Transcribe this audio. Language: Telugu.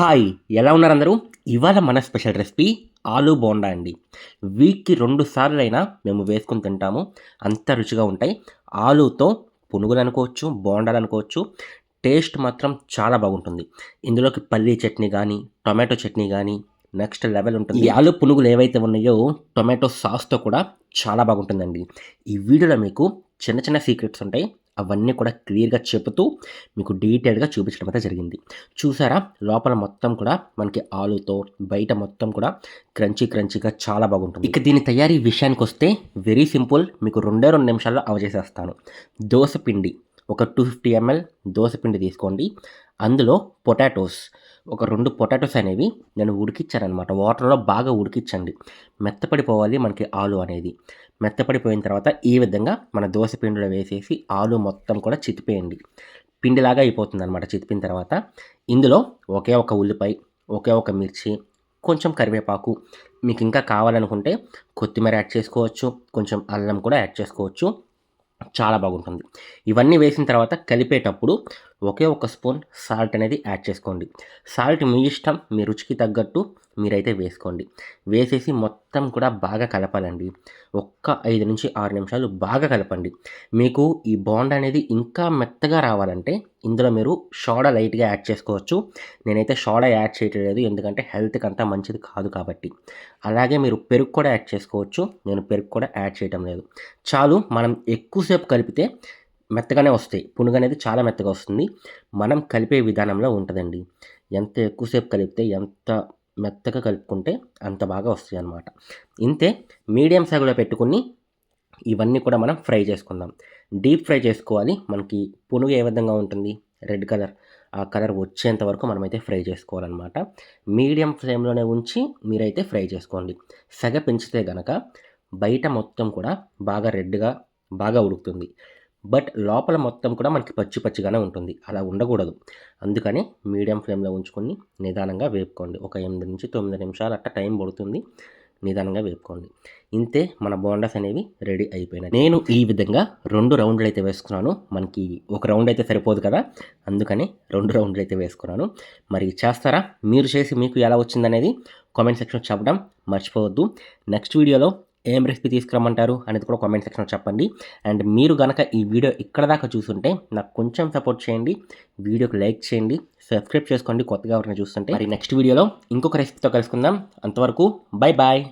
హాయ్ ఎలా ఉన్నారు అందరూ? ఇవాళ మన స్పెషల్ రెసిపీ ఆలు బోండా అండి. వీక్కి రెండు సార్లు అయినా మేము వేసుకొని తింటాము. అంత రుచిగా ఉంటాయి. ఆలుతో పునుగులు అనుకోవచ్చు బోండాలు అనుకోవచ్చు. టేస్ట్ మాత్రం చాలా బాగుంటుంది. ఇందులోకి పల్లీ చట్నీ కానీ టొమాటో చట్నీ కానీ నెక్స్ట్ లెవెల్ ఉంటుంది. ఈ ఆలు పునుగులు ఏవైతే ఉన్నాయో టొమాటో సాస్తో కూడా చాలా బాగుంటుందండి. ఈ వీడియోలో మీకు చిన్న చిన్న సీక్రెట్స్ ఉంటాయి. అవన్నీ కూడా క్లియర్గా చెబుతూ మీకు డీటెయిల్గా చూపించడం అయితే జరిగింది. చూసారా? లోపల మొత్తం కూడా మనకి ఆలుతో బయట మొత్తం కూడా క్రంచీ క్రంచీగా చాలా బాగుంటుంది. ఇక దీని తయారీ విషయానికి వస్తే వెరీ సింపుల్. మీకు రెండే రెండు నిమిషాల్లో అవజేసేస్తాను దోశ పిండి ఒక టూ ఫిఫ్టీ ఎంఎల్ దోశ పిండి తీసుకోండి. అందులో పొటాటోస్ ఒక రెండు పొటాటోస్ అనేవి నేను ఉడికిచ్చానమాట వాటర్లో బాగా ఉడికించండి. మెత్తపడిపోవాలి మనకి ఆలు అనేది. మెత్తపడిపోయిన తర్వాత ఈ విధంగా మన దోశ పిండిలో వేసేసి ఆలు మొత్తం కూడా చితిపేయండి. పిండిలాగా అయిపోతుంది అనమాట చితిపిన తర్వాత. ఇందులో ఒకే ఒక ఉల్లిపాయ ఒకే ఒక మిర్చి కొంచెం కరివేపాకు మీకు ఇంకా కావాలనుకుంటే కొత్తిమీర యాడ్ చేసుకోవచ్చు కొంచెం అల్లం కూడా యాడ్ చేసుకోవచ్చు. చాలా బాగుంటుంది. ఇవన్నీ వేసిన తర్వాత కలిపేటప్పుడు ఒకే ఒక స్పూన్ సాల్ట్ అనేది యాడ్ చేసుకోండి. సాల్ట్ మీ ఇష్టం మీ రుచికి తగ్గట్టు మీరైతే వేసుకోండి. వేసేసి మొత్తం కూడా బాగా కలపాలండి. ఒక్క ఐదు నుంచి ఆరు నిమిషాలు బాగా కలపండి. మీకు ఈ బాండ్ అనేది ఇంకా మెత్తగా రావాలంటే ఇందులో మీరు షోడా లైట్గా యాడ్ చేసుకోవచ్చు. నేనైతే షోడా యాడ్ చేయట్లేదు ఎందుకంటే హెల్త్కి అంతా మంచిది కాదు కాబట్టి. అలాగే మీరు పెరుగు కూడా యాడ్ చేసుకోవచ్చు. నేను పెరుగు కూడా యాడ్ చేయటం లేదు. చాలు మనం ఎక్కువసేపు కలిపితే మెత్తగానే వస్తాయి. పునుగు అనేది చాలా మెత్తగా వస్తుంది. మనం కలిపే విధానంలో ఉంటుందండి. ఎంత ఎక్కువసేపు కలిపితే ఎంత మెత్తగా కలుపుకుంటే అంత బాగా వస్తాయి అన్నమాట. ఇంతే మీడియం సైజులో పెట్టుకుని ఇవన్నీ కూడా మనం ఫ్రై చేసుకుందాం. డీప్ ఫ్రై చేసుకోవాలి. మనకి పునుగు ఏ విధంగా ఉంటుంది? Red colour. ఆ కలర్ వచ్చేంత వరకు మనమైతే ఫ్రై చేసుకోవాలన్నమాట. మీడియం ఫ్లేమ్లోనే ఉంచి మీరైతే ఫ్రై చేసుకోండి. సెగ పెంచితే గనక బయట మొత్తం కూడా బాగా రెడ్గా బాగా ఉడుకుతుంది. బట్ లోపల మొత్తం కూడా మనకి పచ్చి పచ్చిగానే ఉంటుంది. అలా ఉండకూడదు. అందుకని మీడియం ఫ్లేమ్లో ఉంచుకొని నిదానంగా వేపుకోండి. ఒక ఎనిమిది నుంచి తొమ్మిది నిమిషాలు అట్ట టైం పడుతుంది. నిదానంగా వేపుకోండి. ఇంతే మన బోండాస్ అనేవి రెడీ అయిపోయినాయి. నేను ఈ విధంగా రెండు రౌండ్లు అయితే వేసుకున్నాను. మనకి ఒక రౌండ్ అయితే సరిపోదు కదా. అందుకని రెండు రౌండ్లు అయితే వేసుకున్నాను. మరి చేస్తారా? మీరు చేసి మీకు ఎలా వచ్చిందనేది కామెంట్ సెక్షన్ చెప్పడం మర్చిపోవద్దు. నెక్స్ట్ వీడియోలో ఏం రెసిపీ తీసుకురమ్మంటారు అనేది కూడా కామెంట్ సెక్షన్లో చెప్పండి. అండ్ మీరు కనుక ఈ వీడియో ఇక్కడ దాకా చూస్తుంటే నాకు కొంచెం సపోర్ట్ చేయండి. వీడియోకి లైక్ చేయండి. సబ్స్క్రైబ్ చేసుకోండి కొత్తగా ఎవరైనా చూస్తుంటే. మరి నెక్స్ట్ వీడియోలో ఇంకొక రెసిపీతో కలుసుకుందాం. అంతవరకు బాయ్ బాయ్